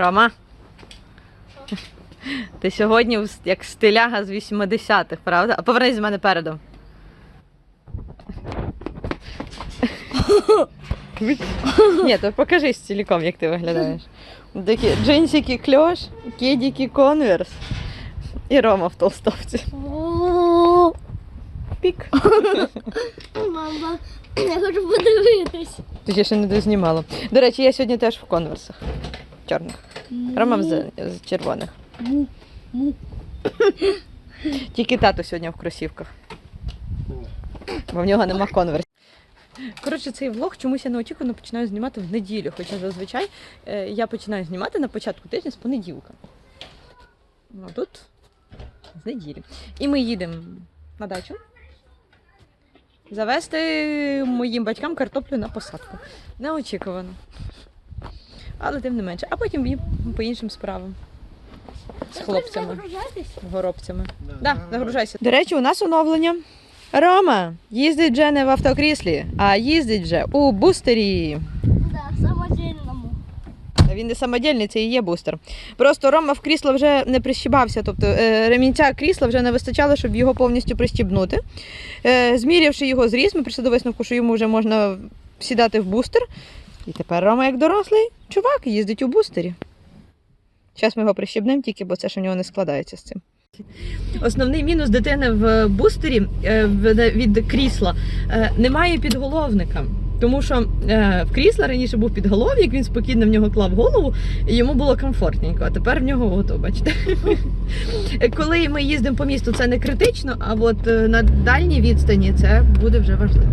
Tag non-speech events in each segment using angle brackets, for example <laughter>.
Рома. Ти сьогодні як стиляга з 80-х, правда? А повернись з мене передом. Ні, то покажись ціліком, як ти виглядаєш. Такі джинсики кльош, кедики конверс і Рома в толстовці. Пік. Мама, я хочу подивитись. Ти ще не дознімала. До речі, я сьогодні теж в конверсах. Чорних. Рома з, з червоних. Му, му. Тільки тато сьогодні в кросівках. Бо в нього нема конверсів. Коротше, цей влог чомусь я неочікувано починаю знімати в неділю, хоча зазвичай е, я починаю знімати на початку тижня з понеділка. Ну, а тут з неділі. І ми їдемо на дачу завести моїм батькам картоплю на посадку. Неочікувано. Але тим не менше. А потім їм по іншим справам. З хлопцями. Горобцями. Да, загружайся. До речі, у нас оновлення. Рома їздить вже не в автокріслі, а їздить вже у бустері. Да, самодільному. Він не самодільний, це і є бустер. Просто Рома в крісло вже не прищібався, тобто е, ремінця крісла вже не вистачало, щоб його повністю прищібнути. Е, Змірявши його зріст, ми прийшли до висновку, що йому вже можна сідати в бустер. І тепер Рома, як дорослий, чувак, їздить у бустері. Зараз ми його прищібнемо тільки, бо це ж у нього не складається з цим. Основний мінус дитини в бустері е, від крісла е, немає підголовника. Тому що е, в крісла раніше був підголовник, він спокійно в нього клав голову, і йому було комфортненько. А тепер в нього ото, бачите. <laughs> Коли ми їздимо по місту, це не критично, а от е, на дальній відстані це буде вже важливо.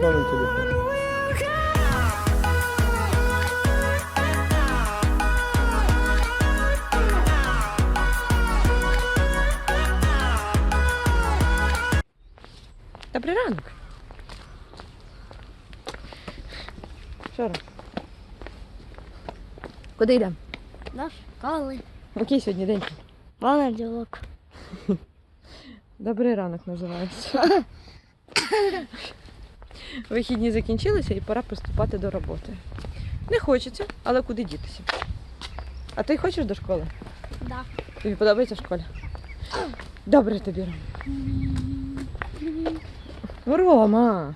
возьми на телефон. Добрий ранок. Що Ром? Куди йдемо? Наш коли. Який сьогодні день? Понеділок. <laughs> Добрий ранок називається. <laughs> Вихідні закінчилися і пора приступати до роботи. Не хочеться, але куди дітися? А ти хочеш до школи? Да. Тобі подобається в школі? Добре тобі, Рома. Рома.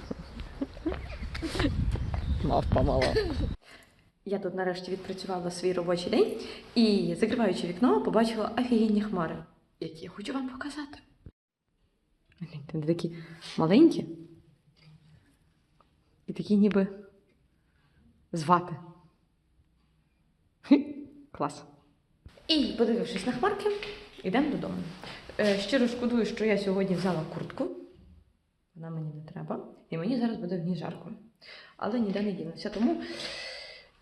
Мавпа мала. Я тут нарешті відпрацювала свій робочий день і, закриваючи вікно, побачила офігенні хмари, які я хочу вам показати. Вони такі маленькі. І такі ніби з вати. Хі, Клас. І, подивившись на хмарки, йдемо додому. Е, щиро шкодую, що я сьогодні взяла куртку. Вона мені не треба. І мені зараз буде в ній жарко. Але ніде не дінуся. Тому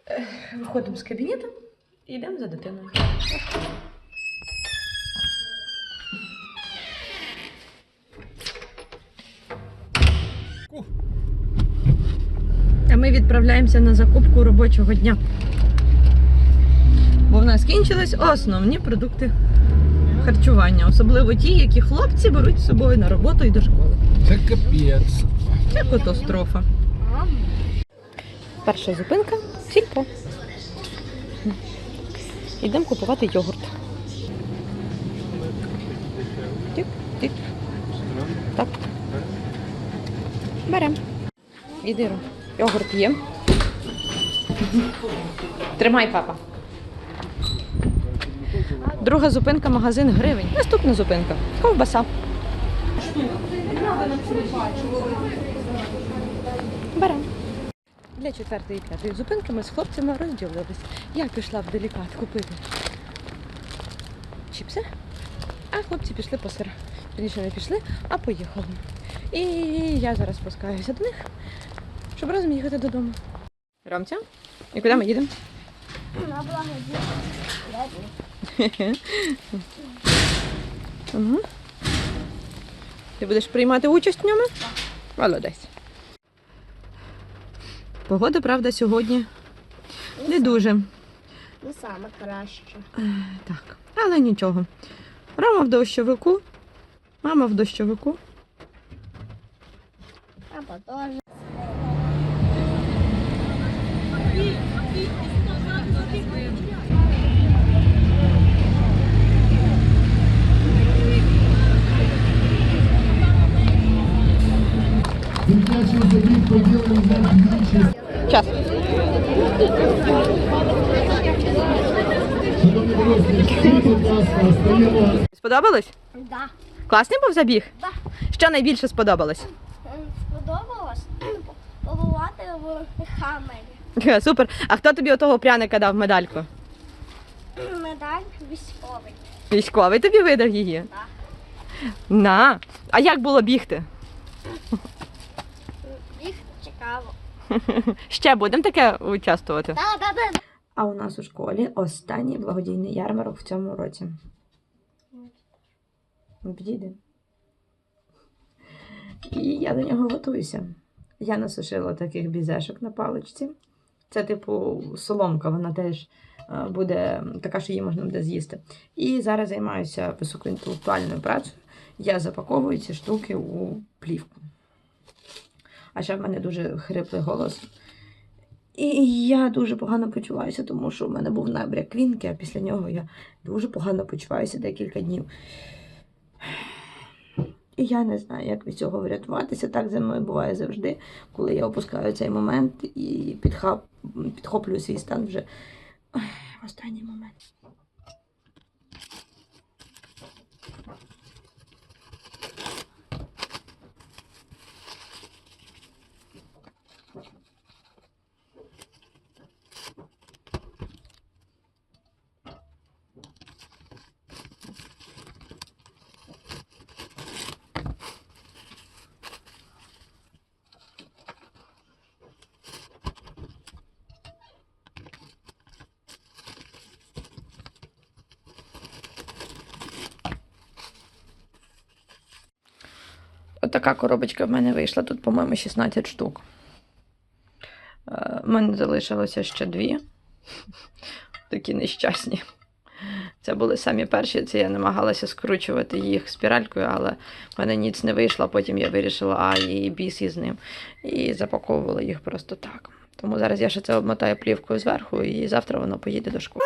е, виходимо з кабінету і йдемо за дитиною. Ми відправляємося на закупку робочого дня. Бо в нас кінчились основні продукти харчування, особливо ті, які хлопці беруть з собою на роботу і до школи. Це капець. Це катастрофа. Перша зупинка сільпо. Йдемо купувати йогурт. Тик, тик. Так. Беремо. Іди, Ром. Йогурт є. Тримай, папа. Друга зупинка магазин гривень. Наступна зупинка ковбаса. Беремо. Для четвертої і п'ятої зупинки ми з хлопцями розділились. Я пішла в делікат купити чіпси, а хлопці пішли по сир. Раніше не пішли, а поїхали. І я зараз спускаюся до них, щоб разом їхати додому. Ромця, і куди ми їдемо? На благодійність. Угу. Ти будеш приймати участь в ньому? Молодець. Погода, правда, сьогодні не дуже. Не саме краще. Так, але нічого. Рома в дощовику, мама в дощовику. А потім. Час. Сподобалось? Да. Класний був забіг? Да. Що найбільше сподобалось? Сподобалось побувати в хамері. Супер. А хто тобі отого пряника дав медальку? Медаль військовий. Військовий тобі видав її? Так. На. А як було бігти? Цікаво. <laughs> Ще будемо таке участвувати. Да, да, да. А у нас у школі останній благодійний ярмарок в цьому році. Підійде. І я до нього готуюся. Я насушила таких бізешок на паличці. Це, типу, соломка, вона теж е, буде така, що її можна буде з'їсти. І зараз займаюся високоінтелектуальною працею. Я запаковую ці штуки у плівку. А ще в мене дуже хриплий голос. І я дуже погано почуваюся, тому що в мене був набряк квінки, а після нього я дуже погано почуваюся декілька днів. І я не знаю, як від цього врятуватися. Так зі мною буває завжди, коли я опускаю цей момент і підхоплюю свій стан вже в останній момент. Така коробочка в мене вийшла. Тут, по-моєму, 16 штук. Е, У мене залишилося ще дві. <laughs> Такі нещасні. Це були самі перші. Це я намагалася скручувати їх спіралькою, але в мене ніц не вийшло. Потім я вирішила, а і біс із ним. І запаковувала їх просто так. Тому зараз я ще це обмотаю плівкою зверху, і завтра воно поїде до школи.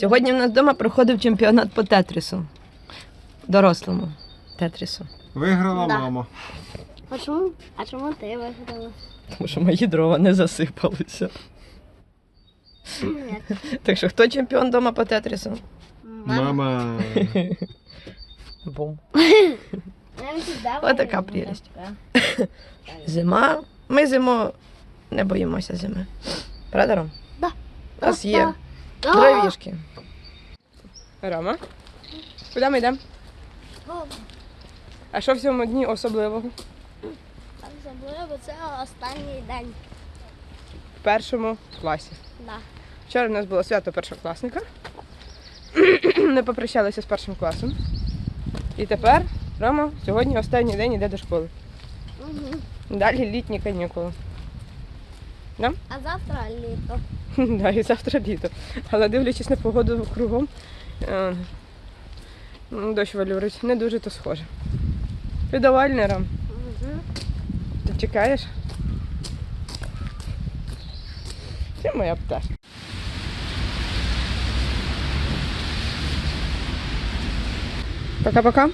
Сьогодні в нас вдома проходив чемпіонат по тетрісу. Дорослому тетрісу. Виграла Да. мама. А чому? А чому ти виграла? Тому що мої дрова не засипалися. Ні. Так що хто чемпіон вдома по тетрісу? Мама. Бум. Отака прелість. Зима. Ми зиму не боїмося зими. Правда, Ром? Да. У нас є. Дровішки. Рома, куди ми йдемо? А що в цьому дні особливого? Забули, це останній день. В першому класі. Да. Вчора у нас було свято першокласника. Ми попрощалися з першим класом. І тепер Рома сьогодні останній день йде до школи. Угу. Далі літні канікули. А завтра літо. <laughs> Да, і завтра літо. Але дивлячись на погоду кругом, е, дощ валюрить, не дуже то схоже. Ти довольний, Ром? Угу. Ти чекаєш? Це моя пташка. Пока-пока.